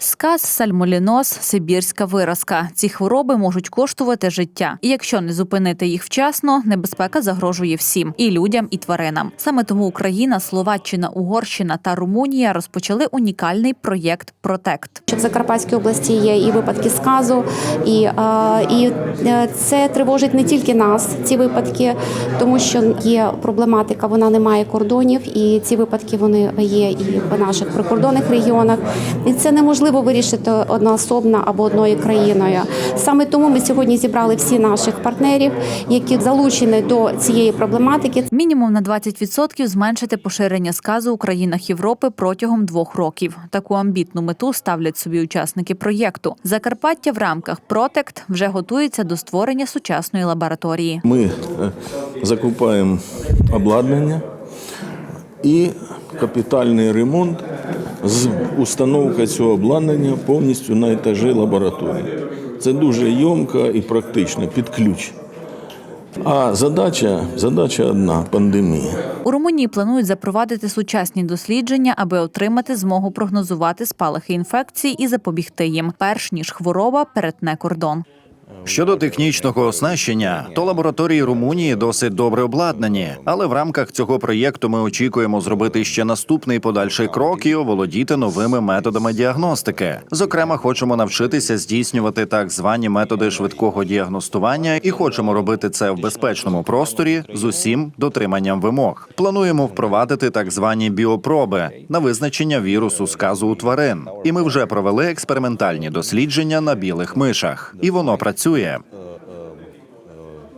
Сказ, сальмоліноз, сибірська виразка. Ці хвороби можуть коштувати життя. І якщо не зупинити їх вчасно, небезпека загрожує всім і людям, і тваринам. Саме тому Україна, Словаччина, Угорщина та Румунія розпочали унікальний проєкт Протект. в Закарпатській області є і випадки сказу, і, і е, це тривожить не тільки нас, ці випадки, тому що є проблематика, вона не має кордонів, і ці випадки вони є і в наших прикордонних регіонах. І це неможливо вирішити одноособно або одною країною. Саме тому ми сьогодні зібрали всі наших партнерів, які залучені до цієї проблематики. Мінімум на 20% зменшити поширення сказу у країнах Європи протягом двох років. Таку амбітну мету ставлять собі учасники проєкту. Закарпаття в рамках Протект вже готується до створення сучасної лабораторії. Ми е, закупаємо обладнання і капітальний ремонт з установкою цього обладнання повністю на етажі лабораторії. Це дуже йомко і практично під ключ. А задача, задача одна пандемія. У Румунії планують запровадити сучасні дослідження, аби отримати змогу прогнозувати спалахи інфекцій і запобігти їм, перш ніж хвороба перетне кордон. Щодо технічного оснащення, то лабораторії Румунії досить добре обладнані, але в рамках цього проєкту ми очікуємо зробити ще наступний подальший крок і оволодіти новими методами діагностики. Зокрема, хочемо навчитися здійснювати так звані методи швидкого діагностування, і хочемо робити це в безпечному просторі з усім дотриманням вимог. Плануємо впровадити так звані біопроби на визначення вірусу сказу у тварин. І ми вже провели експериментальні дослідження на білих мишах, і воно працює.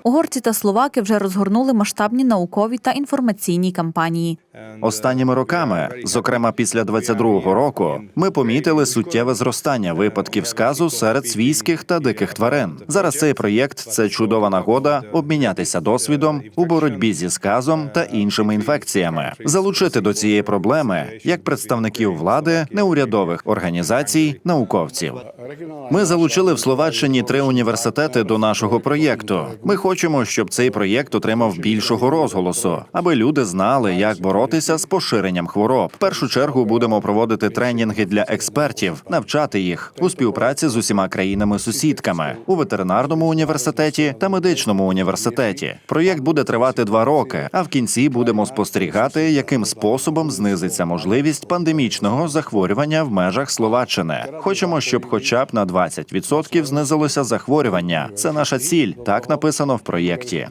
Угорці та словаки вже розгорнули масштабні наукові та інформаційні кампанії. Останніми роками, зокрема після 22-го року, ми помітили суттєве зростання випадків сказу серед свійських та диких тварин. Зараз цей проєкт це чудова нагода обмінятися досвідом у боротьбі зі сказом та іншими інфекціями, залучити до цієї проблеми як представників влади, неурядових організацій, науковців. Ми залучили в Словаччині три університети до нашого проєкту. Ми хочемо, щоб цей проєкт отримав більшого розголосу, аби люди знали, як боротися з поширенням хвороб. В першу чергу будемо проводити тренінги для експертів, навчати їх у співпраці з усіма країнами-сусідками у ветеринарному університеті та медичному університеті. Проєкт буде тривати два роки, а в кінці будемо спостерігати, яким способом знизиться можливість пандемічного захворювання в межах Словаччини. Хочемо, щоб хоча б на 20% знизилося захворювання. Це наша ціль. Так написано в проєкті.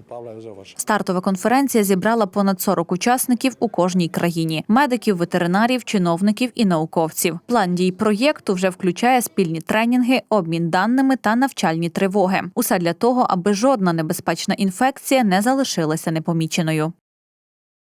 Стартова конференція зібрала понад 40 учасників у кожній країні: медиків, ветеринарів, чиновників і науковців. План дій проєкту вже включає спільні тренінги, обмін даними та навчальні тривоги. Усе для того, аби жодна небезпечна інфекція не залишилася непоміченою.